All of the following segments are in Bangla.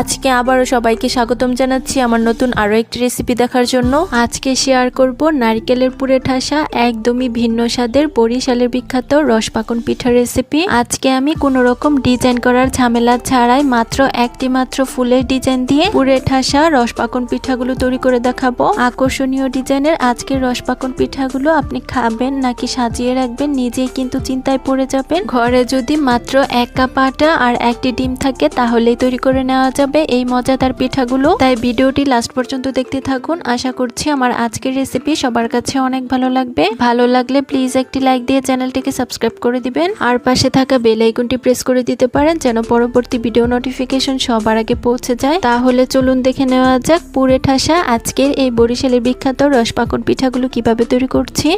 আজকে আবারও সবাইকে স্বাগতম জানাচ্ছি আমার নতুন আরও একটি রেসিপি দেখার জন্য। আজকে শেয়ার করব নারকেলের পুরে ঠাসা, একদমই ভিন্ন স্বাদের বরিশালের বিখ্যাত রসপাকন পিঠার রেসিপি আজকে আমি কোনো রকম ডিজাইন করার ঝামেলা ছাড়াই মাত্র একটি মাত্র ফুলের ডিজাইন দিয়ে পুরে ঠাসা রসপাকন পিঠাগুলো তৈরি করে দেখাবো। আকর্ষণীয় ডিজাইনের আজকের রসপাকন পিঠাগুলো আপনি খাবেন নাকি সাজিয়ে রাখবেন নিজেই কিন্তু চিন্তায় পড়ে যাবেন। ঘরে যদি মাত্র এক কাপ আটা আর একটি ডিম থাকে তাহলেই তৈরি করে নেওয়া যাবে এই মজাদার পিঠাগুলো। তাই ভিডিওটি লাস্ট পর্যন্ত দেখতে থাকুন। আশা করছি আমার আজকের রেসিপি সবার কাছে অনেক ভালো লাগবে। ভালো লাগলে প্লিজ একটি লাইক দিয়ে চ্যানেলটিকে সাবস্ক্রাইব করে দিবেন। আর পাশে থাকা বেল আইকনটি প্রেস করে দিতে পারেন যেন পরবর্তী ভিডিও নোটিফিকেশন সবার আগে পৌঁছে যায়। তাহলে চলুন দেখে নেওয়া যাক পুরে ঠাসা আজকের এই বরিশালের বিখ্যাত রসপাকন পিঠাগুলো কীভাবে তৈরি করছি।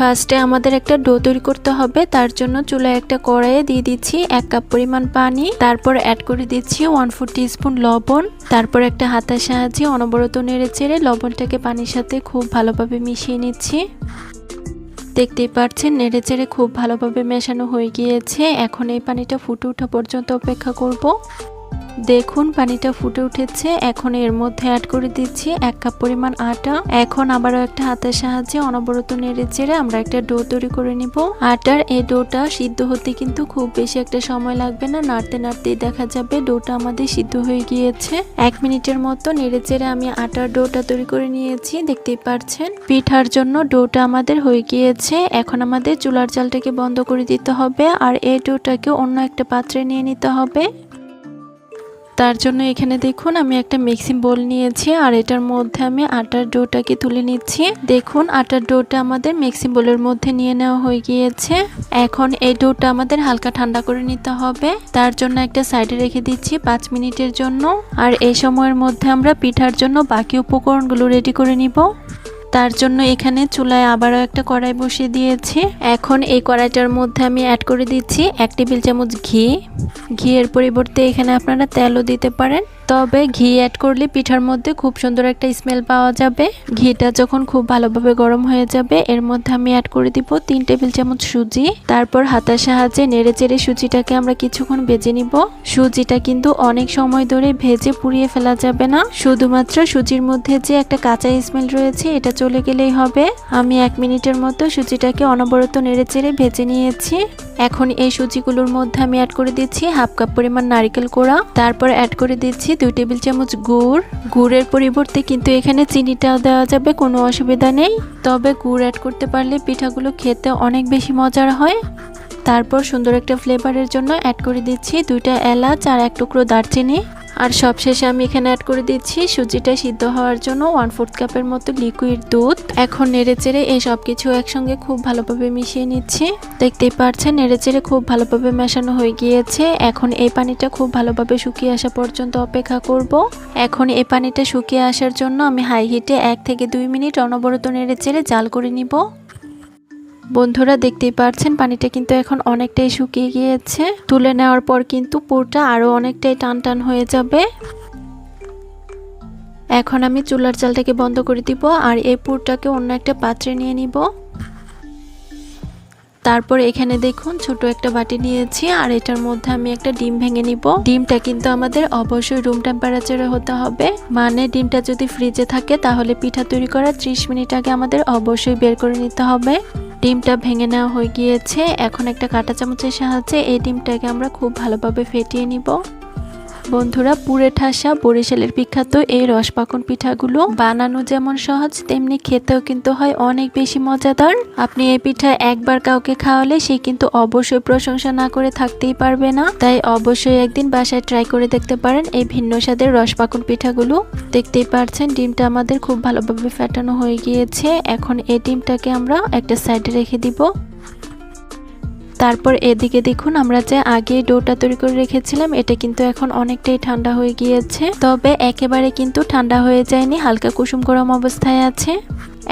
ফার্স্টে আমাদের একটা ডো তৈরি করতে হবে। তার জন্য চুলায় একটা কড়াইয়ে দিয়ে দিচ্ছি এক কাপ পরিমাণ পানি। তারপর অ্যাড করে দিচ্ছি ওয়ান ফোর স্পুন লবণ। তারপর একটা হাতের সাহায্যে অনবরত নেড়ে চেড়ে লবণটাকে পানির সাথে খুব ভালোভাবে মিশিয়ে নিচ্ছি। দেখতেই পাচ্ছেন, নেড়ে চেড়ে খুব ভালোভাবে মেশানো হয়ে গিয়েছে। এখন এই পানিটা ফুটে ওঠা পর্যন্ত অপেক্ষা করব। দেখুন, পানিটা ফুটে উঠেছে। এখন এর মধ্যে অ্যাড করে দিচ্ছি এক কাপ পরিমাণ আটা। এখন আবারও একটা হাতের সাহায্যে অনবরত নেড়ে চেড়ে আমরা একটা ডো তৈরি করে নিব। আটার এই ডোটা সিদ্ধ হতে কিন্তু খুব বেশি একটা সময় লাগবে না। নাড়তে নাড়তেই দেখা যাবে ডোটা আমাদের সিদ্ধ হয়ে গিয়েছে। এক মিনিটের মতো নেড়ে চেড়ে আমি আটার ডোটা তৈরি করে নিয়েছি, দেখতেই পারছেন? পিঠার জন্য ডোটা আমাদের হয়ে গিয়েছে। এখন আমাদের চুলার চালটাকে বন্ধ করে দিতে হবে। আর এই ডোটাকে অন্য একটা পাত্রে নিয়ে নিতে হবে। তার জন্য এখানে দেখুন আমি একটা মিক্সিং বোল নিয়েছি, আর এটার মধ্যে আমি আটার ডোটাকে তুলে নিচ্ছি। দেখুন, আটার ডোটা আমাদের মিক্সিং বোলের মধ্যে নিয়ে নেওয়া হয়ে গিয়েছে। এখন এই ডোটা আমাদের হালকা ঠান্ডা করে নিতে হবে। তার জন্য একটা সাইডে রেখে দিচ্ছি পাঁচ মিনিটের জন্য। আর এই সময়ের মধ্যে আমরা পিঠার জন্য বাকি উপকরণগুলো রেডি করে নিব। তার জন্য এখানে চুলায় আবারও একটা কড়াই বসিয়ে দিয়েছি। এখন এই কড়াইটার মধ্যে আমি অ্যাড করে দিচ্ছি এক টেবিল চামচ ঘি। ঘিয়ের পরিবর্তে এখানে আপনারা তেলও দিতে পারেন। তবে ঘি অ্যাড করলে পিঠার মধ্যে খুব সুন্দর একটা স্মেল পাওয়া যাবে। ঘিটা যখন খুব ভালোভাবে গরম হয়ে যাবে, এর মধ্যে আমি অ্যাড করে দিব তিন টেবিল চামচ সুজি। তারপর হাতার সাহায্যে নেড়ে চেড়ে সুজিটাকে আমরা কিছুক্ষণ ভেজে নিব। সুজিটা কিন্তু অনেক সময় ধরে ভেজে পুড়িয়ে ফেলা যাবে না। শুধুমাত্র সুজির মধ্যে যে একটা কাঁচা স্মেল রয়েছে, এটা চলে গেলেই হবে। আমি এক মিনিটের মতো সুজিটাকে অনবরত নেড়ে চেড়ে ভেজে নিয়েছি। এখন এই সুজিগুলোর মধ্যে আমি অ্যাড করে দিচ্ছি হাফ কাপ পরিমাণ নারিকেল কোড়া, তারপর অ্যাড করে দিচ্ছি দুই টেবিল চামচ গুড়। গুড়ের পরিবর্তে কিন্তু এখানে চিনিটা দেওয়া যাবে, কোনো অসুবিধা নেই। তবে গুড় অ্যাড করতে পারলে পিঠাগুলো খেতে অনেক বেশি মজার হয়। তারপর সুন্দর একটা ফ্লেভারের জন্য অ্যাড করে দিচ্ছি দুইটা এলাচ আর এক টুকরো দারচিনি। আর সবশেষে আমি এখানে অ্যাড করে দিচ্ছি, সুজিটা সিদ্ধ হওয়ার জন্য ওয়ান ফোর্থ কাপের মতো লিকুইড দুধ। এখন নেড়ে চেড়ে এই সব কিছু একসঙ্গে খুব ভালোভাবে মিশিয়ে নিচ্ছি। দেখতেই পারছেন নেড়ে চেড়ে খুব ভালোভাবে মেশানো হয়ে গিয়েছে। এখন এই পানিটা খুব ভালোভাবে শুকিয়ে আসা পর্যন্ত অপেক্ষা করব। এখন এই পানিটা শুকিয়ে আসার জন্য আমি হাই হিটে এক থেকে দুই মিনিট অনবরত নেড়ে চেড়ে জাল করে নিব। বন্ধুরা দেখতেই পারছেন, পানিটা কিন্তু এখন অনেকটাই শুকিয়ে গিয়েছে। তুলে নেওয়ার পর কিন্তু পুরটা আরও অনেকটাই টান টান হয়ে যাবে। এখন আমি চুলার চালটাকে বন্ধ করে দিব আর এই পুরটাকে অন্য একটা পাত্রে নিয়ে নিব। তারপর এখানে দেখুন, ছোট একটা বাটি নিয়েছি আর এটার মধ্যে আমি একটা ডিম ভেঙে নিব। ডিমটা কিন্তু আমাদের অবশ্যই রুম টেম্পারেচারে হতে হবে। মানে ডিমটা যদি ফ্রিজে থাকে তাহলে পিঠা তৈরি করার ত্রিশ মিনিট আগে আমাদের অবশ্যই বের করে নিতে হবে। ডিমটা ভেঙে নেওয়া হয়ে গিয়েছে। এখন একটা কাঁটা চামচের সাহায্যে এই ডিমটাকে আমরা খুব ভালোভাবে ফেটিয়ে নিব। বন্ধুরা, পুরে ঠাসা, বরিশালের বিখ্যাত এই রসপাকন পিঠাগুলো বানানো যেমন সহজ, তেমনি খেতেও কিন্তু হয় অনেক বেশি মজাদার। আপনি এই পিঠা একবার কাউকে খাওয়ালে সে কিন্তু অবশ্যই প্রশংসা না করে থাকতেই পারবে না। তাই অবশ্যই একদিন বাসায় ট্রাই করে দেখতে পারেন এই ভিন্ন স্বাদের রসপাকন পিঠাগুলো। দেখতেই পারছেন, ডিমটা আমাদের খুব ভালোভাবে ফেটানো হয়ে গিয়েছে। এখন এই ডিমটাকে আমরা একটা সাইডে রেখে দিব। তারপর এদিকে দেখুন আমরা যে আগে ডোটা তৈরি করে রেখেছিলাম, এটা কিন্তু এখন অনেকটাই ঠান্ডা হয়ে গিয়েছে। তবে একেবারে কিন্তু ঠান্ডা হয়ে যায়নি, হালকা কুসুম গরম অবস্থায় আছে।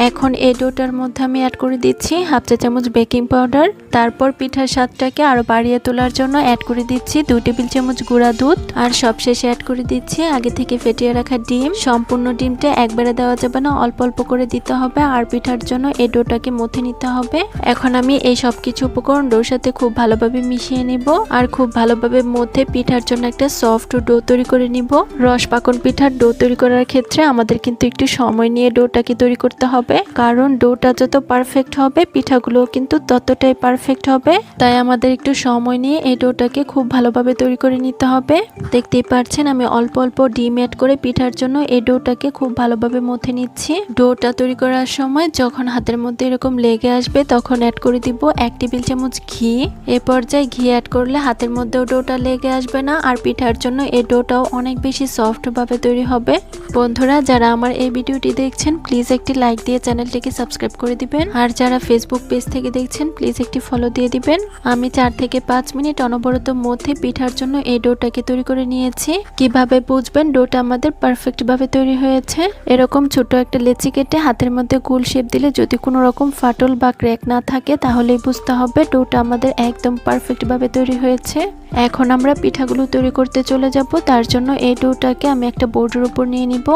এখন এই ডোটার মধ্যে আমি অ্যাড করে দিচ্ছি হাফ চা চামচ বেকিং পাউডার তারপর পিঠার স্বাদটাকে আরও বাড়িয়ে তোলার জন্য অ্যাড করে দিচ্ছি দুই টেবিল চামচ গুঁড়া দুধ আর সবশেষে অ্যাড করে দিচ্ছি আগে থেকে ফেটিয়ে রাখা ডিম। সম্পূর্ণ ডিমটা একবারে দেওয়া যাবে না, অল্প অল্প করে দিতে হবে আর পিঠার জন্য এই ডোটাকে মথে নিতে হবে। এখন আমি এই সব কিছু উপকরণ ডোর সাথে খুব ভালোভাবে মিশিয়ে নিব আর খুব ভালোভাবে মধ্যে পিঠার জন্য একটা সফট ডো তৈরি করে নিব। রস পাকন পিঠার ডো তৈরি করার ক্ষেত্রে আমাদের কিন্তু একটু সময় নিয়ে ডোটাকে তৈরি করতে হবে। কারণ ডোটা যত পারফেক্ট হবে পিঠাগুলো কিন্তু ততটাই পারফেক্ট হবে। তাই আমাদের একটু সময় নিয়ে এই ডোটাকে খুব ভালোভাবে তৈরি করে নিতে হবে। দেখতেই পাচ্ছেন আমি অল্প অল্প ডিম অ্যাড করে পিঠার জন্য এই ডোটাকে খুব ভালোভাবে মথে নিচ্ছি। ডোটা তৈরি করার সময় যখন হাতের মধ্যে এরকম লেগে আসবে তখন অ্যাড করে দিব এক টেবিল চামচ ঘি। এ পর্যায়ে ঘি অ্যাড করলে হাতের মধ্যেও ডোটা লেগে আসবে না আর পিঠার জন্য এই ডোটাও অনেক বেশি সফট ভাবে তৈরি হবে। বন্ধুরা, যারা আমার এই ভিডিওটি দেখছেন প্লিজ একটি লাইক দিয়ে চ্যানেলটিকে সাবস্ক্রাইব করে দিবেন। আর যারা ফেসবুক পেজ থেকে দেখছেন প্লিজ একটি ফলো দিয়ে দিবেন। আমি চার থেকে পাঁচ মিনিট অনবরত মধ্যে পিঠার জন্য এই ডোটাকে তৈরি করে নিয়েছি। কীভাবে বুঝবেন? ডোটা আমাদের পারফেক্ট ভাবে তৈরি হয়েছে। এরকম ছোট একটা লেচি কেটে হাতের মধ্যে গোল শেপ দিলে যদি কোনো রকম ফাটল বা ক্র্যাক না থাকে, তাহলেই বুঝতে হবে ডোটা আমাদের একদম পারফেক্ট ভাবে তৈরি হয়েছে। এখন আমরা পিঠাগুলো তৈরি করতে চলে যাব। তার জন্য এই ডোটাকে আমি একটা বোর্ডের উপর নিয়ে নিব।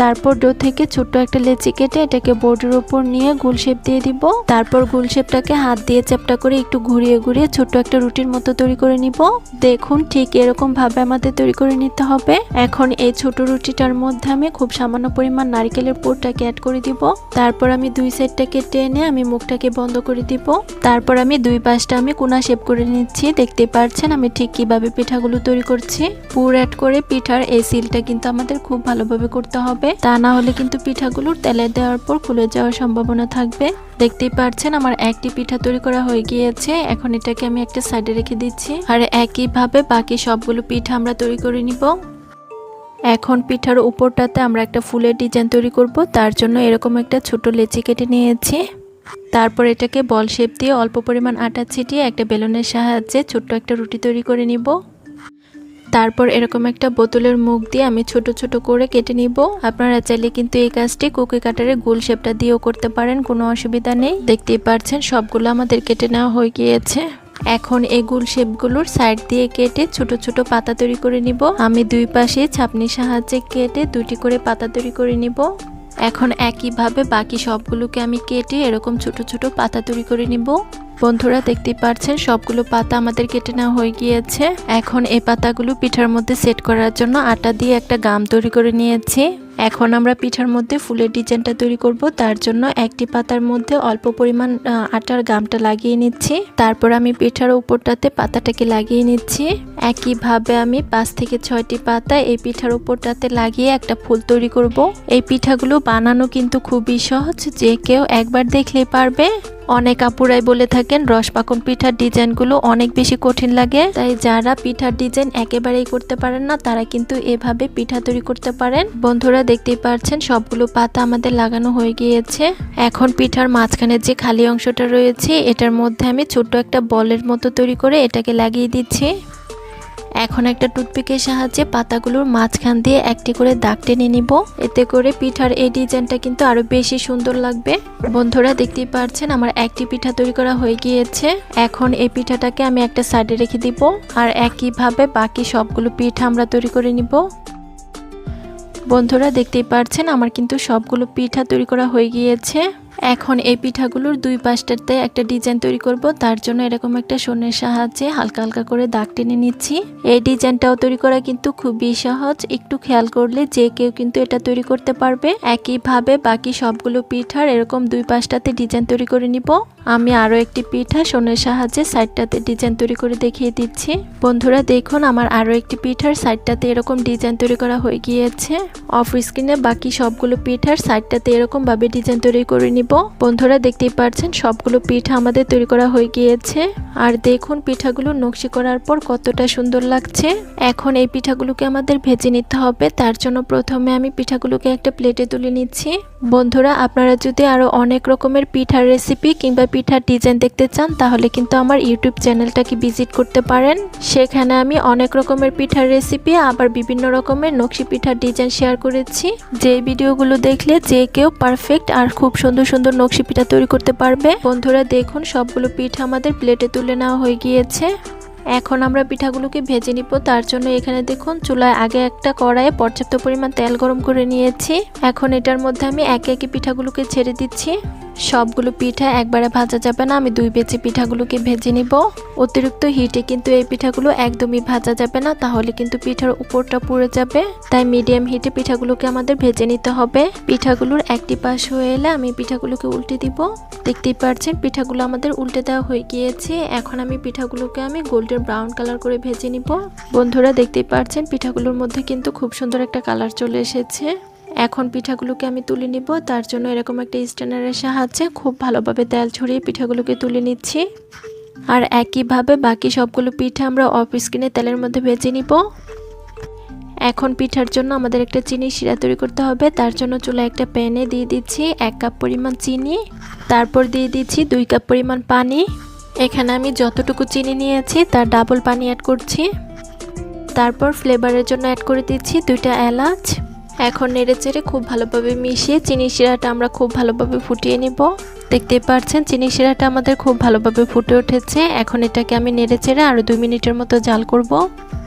তারপর ডো থেকে ছোট্ট একটা লেচি কেটে এটাকে বোর্ডের উপর নিয়ে গোল শেপ দিয়ে দিব। তারপর গোল শেপটাকে হাত দিয়ে চ্যাপটা করে একটু ঘুরিয়ে ঘুরিয়ে ছোট্ট একটা রুটির মতো তৈরি করে নিব। দেখুন ঠিক এরকম ভাবে আমাদের তৈরি করে নিতে হবে। এখন এই ছোট রুটিটার মধ্যে আমি খুব সামান্য পরিমাণ নারকেলের পুরটাকে অ্যাড করে দিব। তারপর আমি দুই সাইডটাকে টেনে আমি মুখটাকে বন্ধ করে দিব। তারপর আমি দুই পাশটা আমি কোনা শেপ করে নিচ্ছি। দেখতে পারছেন আমি ঠিক কীভাবে পিঠাগুলো তৈরি করছি। পুর অ্যাড করে পিঠার এই সিলটা কিন্তু আমাদের খুব ভালোভাবে করতে হবে। তা না হলে কিন্তু পিঠাগুলোর তেলে দেওয়ার পর খুলে যাওয়ার সম্ভাবনা থাকবে। দেখতেই পাচ্ছেন আমার একটি পিঠা তৈরি করা হয়ে গিয়েছে। এখন এটাকে আমি একটা সাইডে রেখে দিচ্ছি। আর একইভাবে বাকি সবগুলো পিঠা আমরা তৈরি করে নিব। এখন পিঠার উপরটাতে আমরা একটা ফুলের ডিজাইন তৈরি করব। তার জন্য এরকম একটা ছোট লেচি কেটে নিয়েছি। তারপর এটাকে বল শেপ দিয়ে অল্প পরিমাণ আটা ছিটিয়ে একটা বেলুনের সাহায্যে ছোট্ট একটা রুটি তৈরি করে নিব। তারপর এরকম একটা বোতলের মুখ দিয়ে আমি ছোট ছোট করে কেটে নিব। আপনারা চাইলে কিন্তু এই কাজটি কুকি কাটারে গোল শেপটা দিয়েও করতে পারেন, কোনো অসুবিধা নেই। দেখতেই পাচ্ছেন সবগুলো আমাদের কেটে নেওয়া হয়ে গিয়েছে। এখন এই গোল শেপগুলোর সাইড দিয়ে কেটে ছোট ছোট পাতা তৈরি করে নিব। আমি দুই পাশে ছাপনির সাহায্যে কেটে দুটি করে পাতা তৈরি করে নিব। এখন একইভাবে বাকি সবগুলোকে আমি কেটে এরকম ছোট ছোট পাতা তৈরি করে নিব। বন্ধুরা দেখতে পাচ্ছেন সবগুলো পাতা আমাদের কেটে নেওয়া হয়ে গিয়েছে। এখন এই পাতাগুলো পিঠার মধ্যে সেট করার জন্য আটা দিয়ে একটা গাম তৈরি করে নিয়েছি। এখন আমরা পিঠার মধ্যে ফুলের ডিজাইনটা তৈরি করব। তার জন্য একটি পাতার মধ্যে অল্প পরিমাণ আটার গামটা লাগিয়ে নিচ্ছি। তারপর আমি পিঠার উপরটাতে পাতাটাকে লাগিয়ে নিচ্ছি। একইভাবে আমি পাঁচ থেকে ছয়টি পাতা এই পিঠার উপরটাতে লাগিয়ে একটা ফুল তৈরি করব। এই পিঠাগুলো বানানো কিন্তু খুবই সহজ, যে কেউ একবার দেখলেই পারবে। অনেক আপুরাই বলে থাকেন রসপাকন পিঠার ডিজাইনগুলো অনেক বেশি কঠিন লাগে। তাই যারা পিঠার ডিজাইন একেবারেই করতে পারেন না, তারা কিন্তু এভাবে পিঠা তৈরি করতে পারেন। বন্ধুরা দেখতেই পাচ্ছেন সবগুলো পাতা আমাদের লাগানো হয়ে গিয়েছে। এখন পিঠার মাঝখানে যে খালি অংশটা রয়েছে, এটার মধ্যে আমি ছোট্ট একটা বলের মতো তৈরি করে এটাকে লাগিয়ে দিচ্ছি। এখন একটা টুথপিকের সাহায্যে পাতাগুলোর মাঝখান দিয়ে একটি করে দাগ টেনে নিব। এতে করে পিঠার এই ডিজাইনটা কিন্তু আরও বেশি সুন্দর লাগবে। বন্ধুরা, দেখতেই পাচ্ছেন আমার একটি পিঠা তৈরি করা হয়ে গিয়েছে। এখন এই পিঠাটাকে আমি একটা সাইডে রেখে দিব। আর একইভাবে বাকি সবগুলো পিঠা আমরা তৈরি করে নিব। বন্ধুরা দেখতেই পারছেন আমার কিন্তু সবগুলো পিঠা তৈরি করা হয়ে গিয়েছে। এখন এই পিঠাগুলোর দুই পাশটাতে একটা ডিজাইন তৈরি করব। তার জন্য এরকম একটা সোনের সাহায্যে হালকা হালকা করে দাগ টেনে নিচ্ছি। এই ডিজাইনটাও তৈরি করা কিন্তু খুবই সহজ। একটু খেয়াল করলে যে কেউ কিন্তু এটা তৈরি করতে পারবে। একইভাবে বাকি সবগুলো পিঠার এরকম দুই পাশটাতে ডিজাইন তৈরি করে নিব। আমি আরও একটি পিঠা সোনের সাহায্যে সাইডটাতে ডিজাইন তৈরি করে দেখিয়ে দিচ্ছি। বন্ধুরা, দেখুন আমার আরও একটি পিঠার সাইডটাতে এরকম ডিজাইন তৈরি করা হয়ে গিয়েছে। অফ স্ক্রিনে বাকি সবগুলো পিঠার সাইডটাতে এরকম ভাবে ডিজাইন তৈরি করে নিব। বন্ধুরা দেখতেই পাচ্ছেন সবগুলো পিঠা আমাদের তৈরি করা হয়ে গিয়েছে। আর দেখুন পিঠাগুলো নকশি করার পর কতটা সুন্দর লাগছে। এখন এই পিঠাগুলোকে আমাদের ভেজে নিতে হবে। তার জন্য প্রথমে আমি পিঠাগুলোকে একটা প্লেটে তুলে নিচ্ছি। বন্ধুরা, আপনারা যদি আরও অনেক রকমের পিঠার রেসিপি কিংবা পিঠার ডিজাইন দেখতে চান, তাহলে কিন্তু আমার ইউটিউব চ্যানেলটাকে ভিজিট করতে পারেন। সেখানে আমি অনেক রকমের পিঠার রেসিপি আবার বিভিন্ন রকমের নকশি পিঠার ডিজাইন শেয়ার করেছি। যে ভিডিওগুলো দেখলে যে কেউ পারফেক্ট আর খুব সুন্দর সুন্দর নকশি পিঠা তৈরি করতে পারবে। বন্ধুরা, দেখুন, সবগুলো পিঠা আমাদের প্লেটে তুলে নেওয়া হয়ে গিয়েছে। এখন আমরা পিঠাগুলোকে ভেজে নিব। তার জন্য এখানে দেখুন, চুলায় আগে একটা কড়াইয়ে পর্যাপ্ত পরিমাণ তেল গরম করে নিয়েছি। এখন এটার মধ্যে আমি একে একে পিঠাগুলোকে ছেড়ে দিচ্ছি। সবগুলো পিঠা একবারে ভাজা যাবে না, আমি দুই বেচে পিঠাগুলোকে ভেজে নিব। অতিরিক্ত হিটে কিন্তু এই পিঠাগুলো একদমই ভাজা যাবে না, তাহলে কিন্তু পিঠার উপরটা পুড়ে যাবে। তাই মিডিয়াম হিটে পিঠাগুলোকে আমাদের ভেজে নিতে হবে। পিঠাগুলোর একটি পাশ হয়ে এলে আমি পিঠাগুলোকে উল্টে দিব। দেখতেই পারছেন, পিঠাগুলো আমাদের উল্টে দেওয়া হয়ে গিয়েছে। এখন আমি পিঠাগুলোকে আমি গোল্ডেন ব্রাউন কালার করে ভেজে নিব। বন্ধুরা, দেখতেই পারছেন, পিঠাগুলোর মধ্যে কিন্তু খুব সুন্দর একটা কালার চলে এসেছে। এখন পিঠাগুলোকে আমি তুলে নিব। তার জন্য এরকম একটা স্ট্যান্ডারের সাহায্যে খুব ভালোভাবে তেল ছড়িয়ে পিঠাগুলোকে তুলে নিচ্ছি। আর একইভাবে বাকি সবগুলো পিঠা আমরা অফ স্ক্রিনে তেলের মধ্যে ভেজে নিব। এখন পিঠার জন্য আমাদের একটা চিনি শিরা তৈরি করতে হবে। তার জন্য চুলা একটা প্যানে দিয়ে দিচ্ছি এক কাপ পরিমাণ চিনি। তারপর দিয়ে দিচ্ছি দুই কাপ পরিমাণ পানি। এখানে আমি যতটুকু চিনি নিয়েছি তার ডাবল পানি অ্যাড করছি। তারপর ফ্লেভারের জন্য অ্যাড করে দিচ্ছি দুইটা এলাচ। এখন নেড়ে চেড়ে খুব ভালোভাবে মিশিয়ে চিনি শিরাটা আমরা খুব ভালোভাবে ফুটিয়ে নিব। দেখতে পাচ্ছেন, চিনি শিরাটা আমাদের খুব ভালোভাবে ফুটে উঠেছে। এখন এটাকে আমি নেড়ে চেড়ে আরও দুই মিনিটের মতো জাল করব।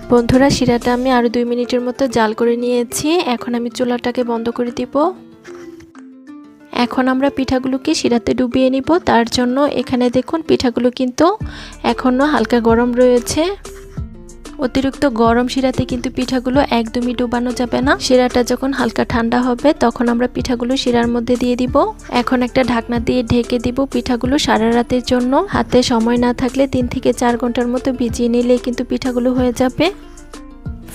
বন্ধুরা, শিরাটা আমি আরও দুই মিনিটের মতো জাল করে নিয়েছি। এখন আমি চুলাটাকে বন্ধ করে দিব। এখন আমরা পিঠাগুলোকে শিরাতে ডুবিয়ে নিব। তার জন্য এখানে দেখুন, পিঠাগুলো কিন্তু এখনও হালকা গরম রয়েছে। অতিরিক্ত গরম শিরাতে কিন্তু পিঠাগুলো একদমই ডুবানো যাবে না। শিরাটা যখন হালকা ঠান্ডা হবে, তখন আমরা পিঠাগুলো শিরার মধ্যে দিয়ে দিব। এখন একটা ঢাকনা দিয়ে ঢেকে দিব পিঠাগুলো সারা রাতের জন্য। হাতে সময় না থাকলে তিন থেকে চার ঘণ্টার মতো ভিজিয়ে নিলে কিন্তু পিঠাগুলো হয়ে যাবে।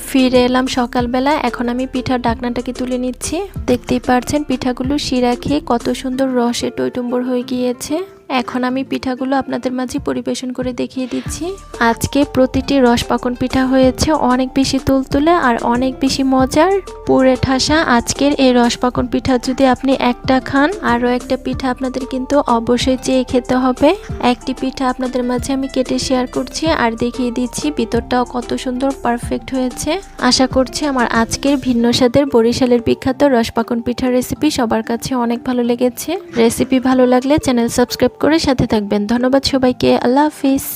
ফিরে এলাম সকালবেলা, এখন আমি পিঠার ডাকনাটাকে তুলে নিচ্ছি। দেখতেই পারছেন পিঠাগুলো শিরা খেয়ে কত সুন্দর রসে টইটুম্বর হয়ে গিয়েছে। এখন আমি পিঠাগুলো আপনাদের মাঝে পরিবেশন করে দেখিয়ে দিচ্ছি। আজকে প্রতিটি রস পাকন পিঠা হয়েছে অনেক বেশি তুলতুলে আর অনেক বেশি মজার। পুরে ঠাসা আজকের এই রস পাকন পিঠা যদি আপনি একটা খান, আরও একটা পিঠা আপনাদের কিন্তু অবশ্যই চেয়ে খেতে হবে। একটি পিঠা আপনাদের মাঝে আমি কেটে শেয়ার করছি আর দেখিয়ে দিচ্ছি, ভিতরটাও কত সুন্দর পারফেক্ট হয়েছে। আশা করছি আমার আজকের ভিন্ন স্বাদের বরিশালের বিখ্যাত রসপাকন পিঠার রেসিপি সবার কাছে অনেক ভালো লেগেছে। রেসিপি ভালো লাগলে চ্যানেল সাবস্ক্রাইব করে সাথে থাকবেন। ধন্যবাদ সবাইকে। আল্লাহ হাফিজ।